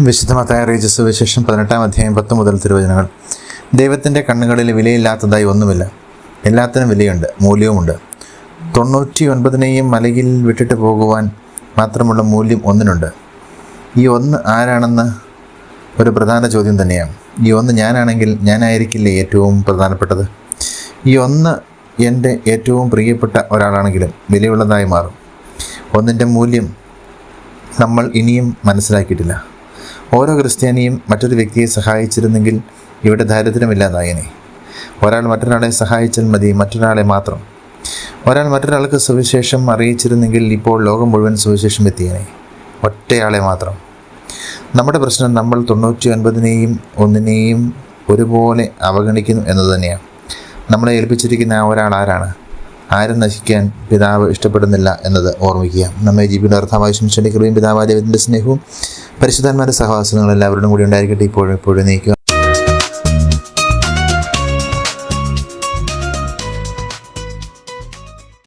വിശുദ്ധമത്തായ റീജ സുവിശേഷം പതിനെട്ടാം അധ്യായം പത്ത് മുതൽ തിരുവചനങ്ങൾ. ദൈവത്തിന്റെ കണ്ണുകളിൽ വിലയില്ലാത്തതായി ഒന്നുമില്ല. എല്ലാത്തിനും വിലയുണ്ട് മൂല്യവുമുണ്ട്. തൊണ്ണൂറ്റി ഒൻപതിനെയും മലയിൽ വിട്ടിട്ട് പോകുവാൻ മാത്രമുള്ള മൂല്യം ഒന്നിനുണ്ട്. ഈ ഒന്ന് ആരാണെന്ന് ഒരു പ്രധാന ചോദ്യം തന്നെയാണ്. ഈ ഒന്ന് ഞാനാണെങ്കിൽ ഞാനായിരിക്കില്ലേ ഏറ്റവും പ്രധാനപ്പെട്ടത്? ഈ ഒന്ന് എന്റെ ഏറ്റവും പ്രിയപ്പെട്ട ഒരാളാണെങ്കിലും വിലയുള്ളതായി മാറും. ഒന്നിന്റെ മൂല്യം നമ്മൾ ഇനിയും മനസ്സിലാക്കിയിട്ടില്ല. ഓരോ ക്രിസ്ത്യാനിയും മറ്റൊരു വ്യക്തിയെ സഹായിച്ചിരുന്നെങ്കിൽ ഇവിടെ ദാരിദ്ര്യമില്ലാതായനെ ഒരാൾ മറ്റൊരാളെ സഹായിച്ചാൽ മതി മറ്റൊരാളെ മാത്രം. ഒരാൾ മറ്റൊരാൾക്ക് സുവിശേഷം അറിയിച്ചിരുന്നെങ്കിൽ ഇപ്പോൾ ലോകം മുഴുവൻ സുവിശേഷം എത്തിയനെ. ഒറ്റയാളെ മാത്രം. നമ്മുടെ പ്രശ്നം നമ്മൾ തൊണ്ണൂറ്റി ഒൻപതിനെയും ഒന്നിനെയും ഒരുപോലെ അവഗണിക്കുന്നു എന്നത് തന്നെയാണ് നമ്മളെ ഏൽപ്പിച്ചിരിക്കുന്ന ആ ഒരാൾ ആരാണ്? ആരും നശിക്കാൻ പിതാവ് ഇഷ്ടപ്പെടുന്നില്ല എന്നത് ഓർമ്മിക്കുക. നമ്മെ ജീവിയുടെ അർത്ഥമായി ശംശന്റെ കൃപയും പിതാവാദേവത്തിന്റെ സ്നേഹവും പരിശുദ്ധന്മാരുടെ സഹവാസങ്ങൾ എല്ലാവരോടും കൂടി ഉണ്ടായിരിക്കട്ടെ. ഇപ്പോഴും ഇപ്പോഴും നയിക്കുക